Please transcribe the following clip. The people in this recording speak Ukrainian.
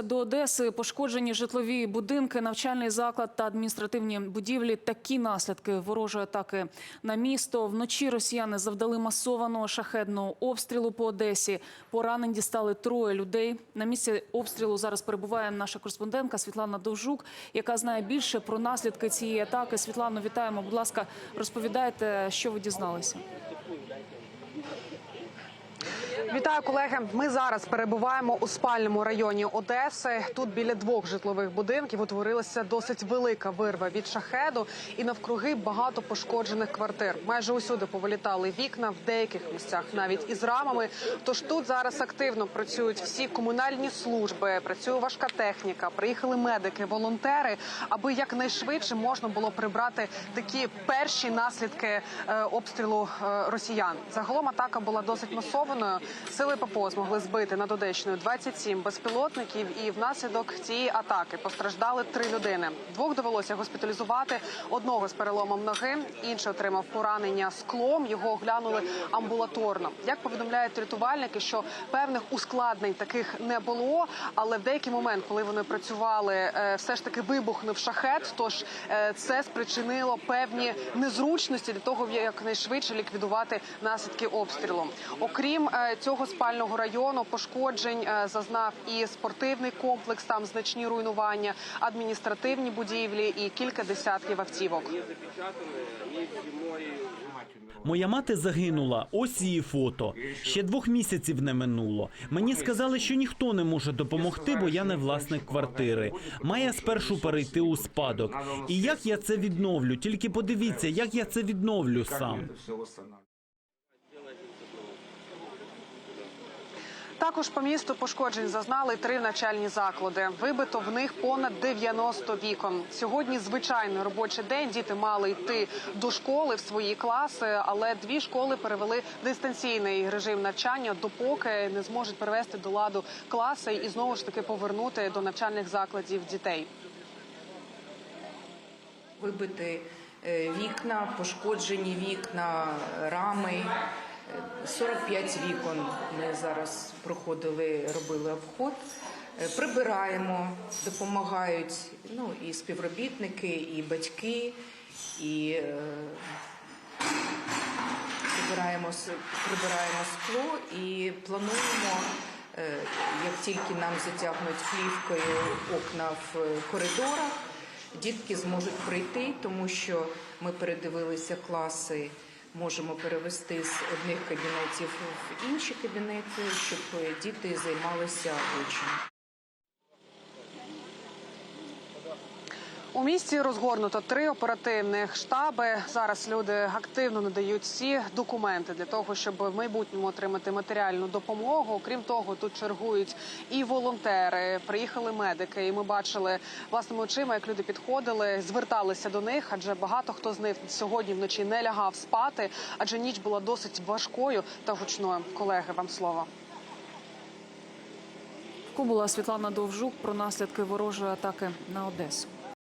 До Одеси пошкоджені житлові будинки, навчальний заклад та адміністративні будівлі. Такі наслідки ворожої атаки на місто. Вночі росіяни завдали масованого шахедного обстрілу по Одесі. Поранені дістали троє людей. На місці обстрілу зараз перебуває наша кореспондентка Світлана Довжук, яка знає більше про наслідки цієї атаки. Світлано, вітаємо. Будь ласка, розповідайте, що ви дізналися. Вітаю, колеги. Ми зараз перебуваємо у спальному районі Одеси. Тут біля двох житлових будинків утворилася досить велика вирва від шахеду, і навкруги багато пошкоджених квартир. Майже усюди повилітали вікна, в деяких місцях навіть із рамами. Тож тут зараз активно працюють всі комунальні служби, працює важка техніка. Приїхали медики, волонтери, аби якнайшвидше можна було прибрати такі перші наслідки е, обстрілу е, росіян. Загалом атака була досить масованою. Сили ППО змогли збити над Одещиною 27 безпілотників, і внаслідок цієї атаки постраждали три людини. Двох довелося госпіталізувати. Одного з переломом ноги, інший отримав поранення склом. Його оглянули амбулаторно. Як повідомляють рятувальники, що певних ускладнень таких не було, але в деякий момент, коли вони працювали, е, все ж таки вибухнув шахет. Тож е, це спричинило певні незручності для того, якнайшвидше ліквідувати наслідки обстрілу. Окрім е, цього спального району, пошкоджень е, зазнав і спортивний комплекс. Там значні руйнування, адміністративні будівлі і кілька десятків автівок. Моя мати загинула. Ось її фото. Ще двох місяців не минуло. Мені сказали, що ніхто не може допомогти, бо я не власник квартири. Має спершу перейти у спадок. І як я це відновлю? Тільки подивіться, як я це відновлю сам. Також по місту пошкоджень зазнали три навчальні заклади. Вибито в них понад 90 вікон. Сьогодні звичайний робочий день. Діти мали йти до школи в свої класи, але дві школи перевели дистанційний режим навчання, допоки не зможуть привести до ладу класи і знову ж таки повернути до навчальних закладів дітей. Вибити е, вікна, пошкоджені вікна, рами. Е, 45 вікон ми зараз проходили, робили обход. Е, Прибираємо, допомагають ну, і співробітники, і батьки, і е, прибираємо, прибираємо скло і плануємо, е, як тільки нам затягнуть плівкою окна в коридорах, дітки зможуть прийти, тому що ми передивилися класи, можемо перевести з одних кабінетів в інші кабінети, щоб е, діти займалися очі. У місті розгорнуто три оперативних штаби. Зараз люди активно надають всі документи для того, щоб в майбутньому отримати матеріальну допомогу. Окрім того, тут чергують і волонтери. Приїхали медики, і ми бачили власними очима, як люди підходили, зверталися до них, адже багато хто з них сьогодні вночі не лягав спати, адже ніч була досить важкою та гучною. Колеги, вам слово. Була Світлана Довжук про наслідки ворожої атаки на Одесу.